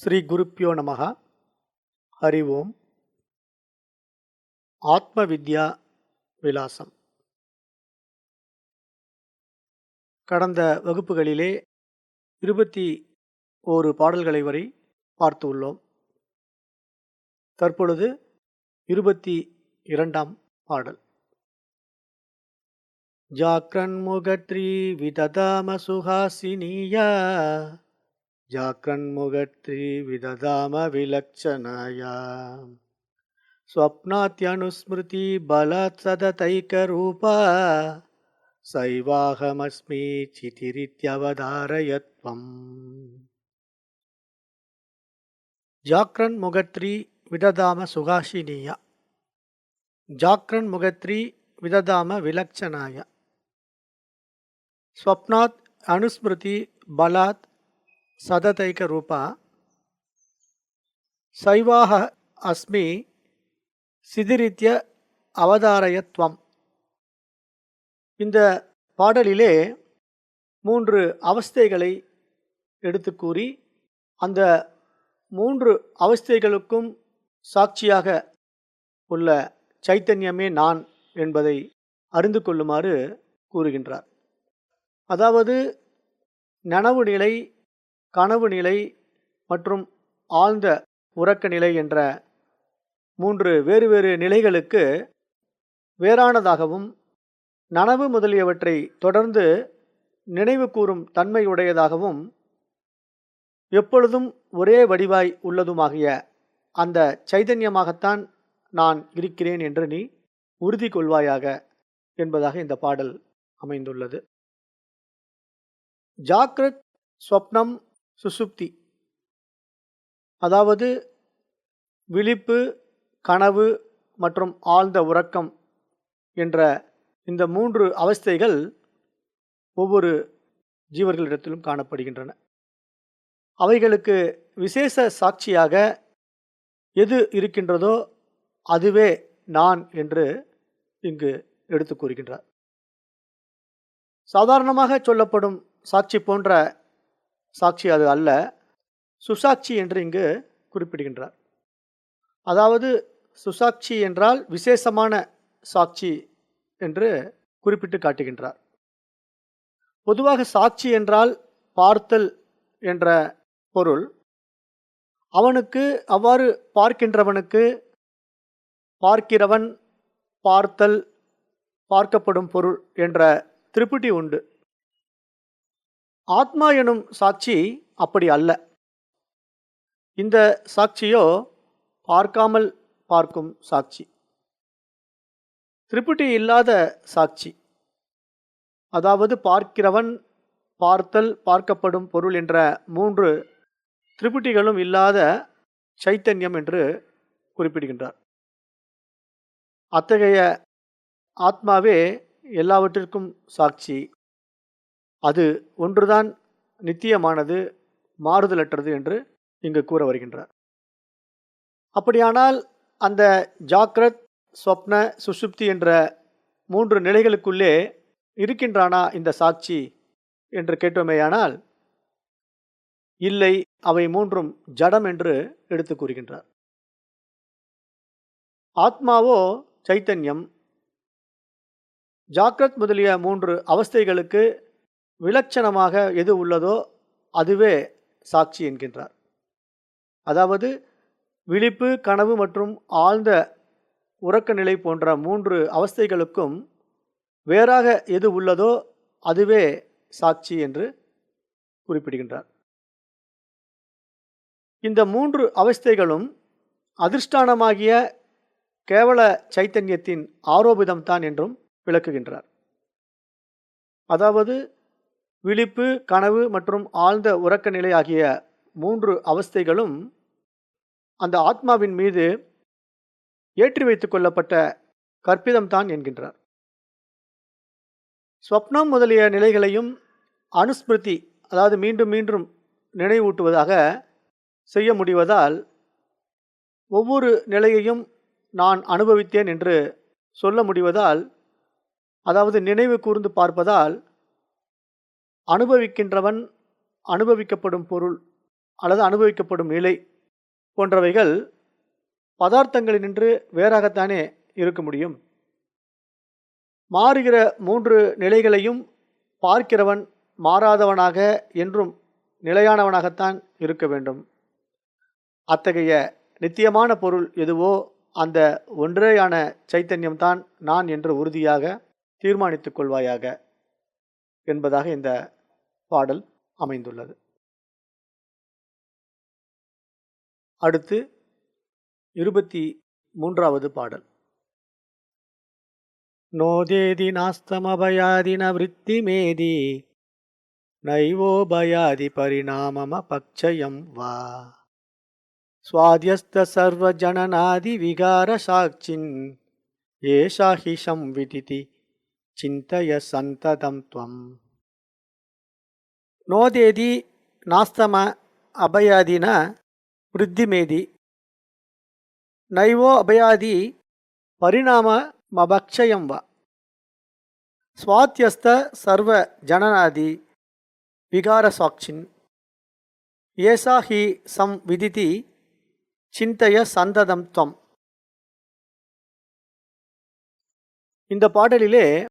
ஸ்ரீ குருப்பியோ நமக ஹரி ஓம். ஆத்ம வித்யா விலாசம். கடந்த வகுப்புகளிலே இருபத்தி ஓரு பாடல்களை வரை பார்த்து உள்ளோம். தற்பொழுது இருபத்தி இரண்டாம் பாடல். ஜாக்ரன்முகத்ரி விததாம சுஹாசினியா. जाक्रन्मुगत्रि विदधाम विलक्षणाया स्वप्नात्यनुस्मृति बलात् सदतैकरूपा सैवाहमस्मि चितिरित्यवधारयत्वम् जाक्रन्मुगत्रि विदधाम सुहासिनीय जाक्रन्मुगत्रि विदधाम विलक्षणाय स्वप्नात् अनुस्मृति बलात् சததைக ரூபா. சைவாக அஸ்மி சிதிரித்ய அவதாரயத்வம். இந்த பாடலிலே மூன்று அவஸ்தைகளை எடுத்து கூறி அந்த மூன்று அவஸ்தைகளுக்கும் சாட்சியாக உள்ள சைத்தன்யமே நான் என்பதை அறிந்து கொள்ளுமாறு கூறுகின்றார். அதாவது நனவு நிலை கனவு நிலை மற்றும் ஆழ்ந்த உறக்க நிலை என்ற மூன்று வேறு வேறு நிலைகளுக்கு வேறானதாகவும் நனவு முதலியவற்றை தொடர்ந்து நினைவு கூறும் தன்மையுடையதாகவும் எப்பொழுதும் ஒரே வடிவாய் உள்ளதுமாகிய அந்த சைதன்யமாகத்தான் நான் இருக்கிறேன் என்று நீ உறுதி கொள்வாயாக என்பதாக இந்த பாடல் அமைந்துள்ளது. ஜாக்ரத் ஸ்வப்னம் சுசுப்தி. அதாவது விழிப்பு கனவு மற்றும் ஆழ்ந்த உறக்கம் என்ற இந்த மூன்று அவஸ்தைகள் ஒவ்வொரு ஜீவர்களிடத்திலும் காணப்படுகின்றன. அவைகளுக்கு விசேஷ சாட்சியாக எது இருக்கின்றதோ அதுவே நான் என்று இங்கு எடுத்து கூறுகின்றார். சாதாரணமாக சொல்லப்படும் சாட்சி போன்ற சாட்சி அது அல்ல. சுசாட்சி என்று இங்கு குறிப்பிடுகின்றார். அதாவது சுசாட்சி என்றால் விசேஷமான சாட்சி என்று குறிப்பிட்டு காட்டுகின்றார். பொதுவாக சாட்சி என்றால் பார்த்தல் என்ற பொருள். அவனுக்கு அவ்வாறு பார்க்கின்றவனுக்கு பார்க்கிறவன் பார்த்தல் பார்க்கப்படும் பொருள் என்ற திருப்பிட்டி உண்டு. ஆத்மா எனும் சாட்சி அப்படி அல்ல. இந்த சாட்சியோ பார்க்காமல் பார்க்கும் சாட்சி. திரிபுட்டி இல்லாத சாட்சி. அதாவது பார்க்கிறவன் பார்த்தல் பார்க்கப்படும் பொருள் என்ற மூன்று திரிபுட்டிகளும் இல்லாத சைத்தன்யம் என்று குறிப்பிடுகின்றார். அத்தகைய ஆத்மாவே எல்லாவற்றிற்கும் சாட்சி. அது ஒன்றுதான் நித்தியமானது மாறுதலற்றது என்று இங்கு கூற வருகின்றார். அப்படியானால் அந்த ஜாக்ரத் ஸ்வப்ன சுசுப்தி என்ற மூன்று நிலைகளுக்குள்ளே இருக்கின்றானா இந்த சாட்சி என்று கேட்டோமேயானால் இல்லை அவை மூன்றும் ஜடம் என்று எடுத்து கூறுகின்றார். ஆத்மாவோ சைத்தன்யம் ஜாக்ரத் முதலிய மூன்று அவஸ்தைகளுக்கு விலட்சணமாக எது உள்ளதோ அதுவே சாட்சி என்கின்றார். அதாவது விழிப்பு கனவு மற்றும் ஆழ்ந்த உறக்க நிலை போன்ற மூன்று அவஸ்தைகளுக்கும் வேறாக எது உள்ளதோ அதுவே சாட்சி என்று குறிப்பிடுகின்றார். இந்த மூன்று அவஸ்தைகளும் அதிர்ஷ்டானமாகிய கேவல சைத்தன்யத்தின் ஆரோபிதம்தான் என்றும் விளக்குகின்றார். அதாவது விழிப்பு கனவு மற்றும் ஆழ்ந்த உறக்க நிலை ஆகிய மூன்று அவஸ்தைகளும் அந்த ஆத்மாவின் மீது ஏற்றி வைத்து கொள்ளப்பட்ட கற்பிதம்தான் என்கின்றார். ஸ்வப்னம் முதலிய நிலைகளையும் அனுஸ்மிருதி அதாவது மீண்டும் மீண்டும் நினைவூட்டுவதாக செய்ய முடிவதால் ஒவ்வொரு நிலையையும் நான் அனுபவித்தேன் என்று சொல்ல முடிவதால் அதாவது நினைவு கூர்ந்து பார்ப்பதால் அனுபவிக்கின்றவன் அனுபவிக்கப்படும் பொருள் அல்லது அனுபவிக்கப்படும் நிலை போன்றவைகள் பதார்த்தங்களினின்று வேறாகத்தானே இருக்க முடியும். மாறுகிற மூன்று நிலைகளையும் பார்க்கிறவன் மாறாதவனாக என்றும் நிலையானவனாகத்தான் இருக்க வேண்டும். அத்தகைய நித்தியமான பொருள் எதுவோ அந்த ஒன்றேயான சைத்தன்யம்தான் நான் என்று உறுதியாக தீர்மானித்துக் கொள்வாயாக என்பதாக இந்த பாடல் அமைந்துள்ளது. அடுத்து இருபத்தி மூன்றாவது பாடல். நோதேதி நாஸ்தமபயாதின விற்பி மேதி நைவோபயாதி பரிணாமம பக்ஷயம் வா. சுவாதியஸ்த சர்வஜனநாதி விகார சாட்சின் ஏஷா ஹி சம்விதிதி சிந்தய சந்ததம் துவம். நோதேதி நாஸ்தம அபயாதின ವೃದ್ಧಿಮೇಧಿ ನೈವೋ ಅಭಯಾದಿ ಪರಿಣಾಮ ಮಭಕ್ಷಯಂವ ಸ್ವಾತ್ಯಸ್ತ ಸರ್ವ ಜನನಾದಿ ವಿಕಾರ ಸಾಕ್ಷಿನ್ ಏಷಾ ಹಿ ಸಂ ವಿದಿತಿ ಚಿಂತೆಯ சந்ததம் த்வம் இந்த பாடலிலே